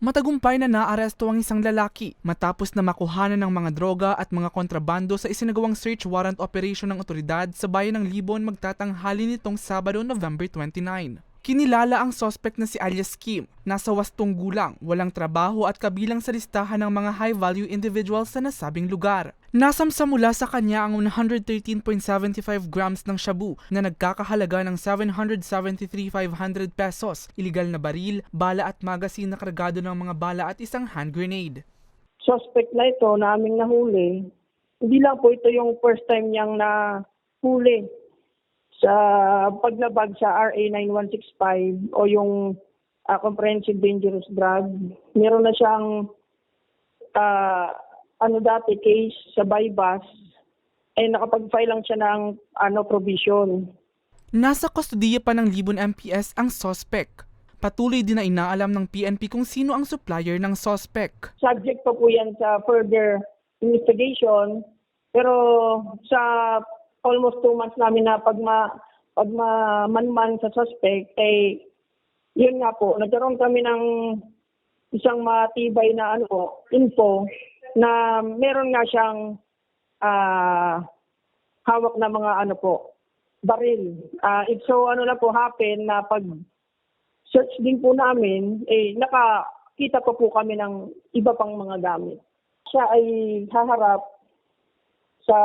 Matagumpay na naaresto ang isang lalaki matapos na makuhanan ng mga droga at mga kontrabando sa isinagawang search warrant operation ng otoridad sa bayan ng Libon magtatanghali nitong Sabado, November 29. Kinilala ang suspect na si Alias Kim, nasa wastong gulang, walang trabaho at kabilang sa listahan ng mga high-value individuals sa nasabing lugar. Nasamsa mula sa kanya ang 113.75 grams ng shabu na nagkakahalaga ng 773,500 pesos, iligal na baril, bala at magasin na kargado ng mga bala at isang hand grenade. suspect na ito na aming nahuli, hindi lang po ito yung first time niyang nahuli sa paglabag sa RA 9165 o yung ah, Comprehensive Dangerous Drug. Meron na siyang ah, ano dati case sa bypass eh nakapag-file lang siya ng ano provision. Nasa kustodiya pa ng Libon MPS ang suspect. Patuloy din na inaalam ng PNP kung sino ang supplier ng suspect. subject pa po yan sa further investigation. Pero sa almost two months namin na pagma, pagmamanman sa suspect, eh, yun nga po, nagkaroon kami ng isang matibay na ano, info na meron nga siyang ah, hawak na mga ano po, baril. Ah, it so ano na po happen na pag search din po namin, eh, nakakita pa po kami ng iba pang mga gamit. Siya ay haharap sa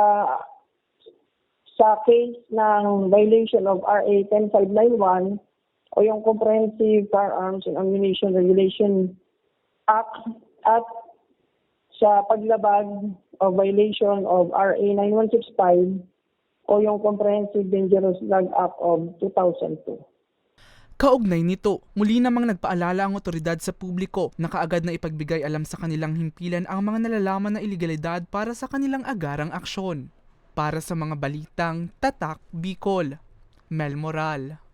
sa case ng violation of RA 10591 o yung Comprehensive Firearms and Ammunition Regulation Act at sa paglabag o violation of RA 9165 o yung Comprehensive Dangerous Drug Act of 2002. Kaugnay nito, muli namang nagpaalala ang otoridad sa publiko na kaagad na ipagbigay alam sa kanilang himpilan ang mga nalalaman na ilegalidad para sa kanilang agarang aksyon. Para sa mga balitang Tatak Bicol, Mel Moral.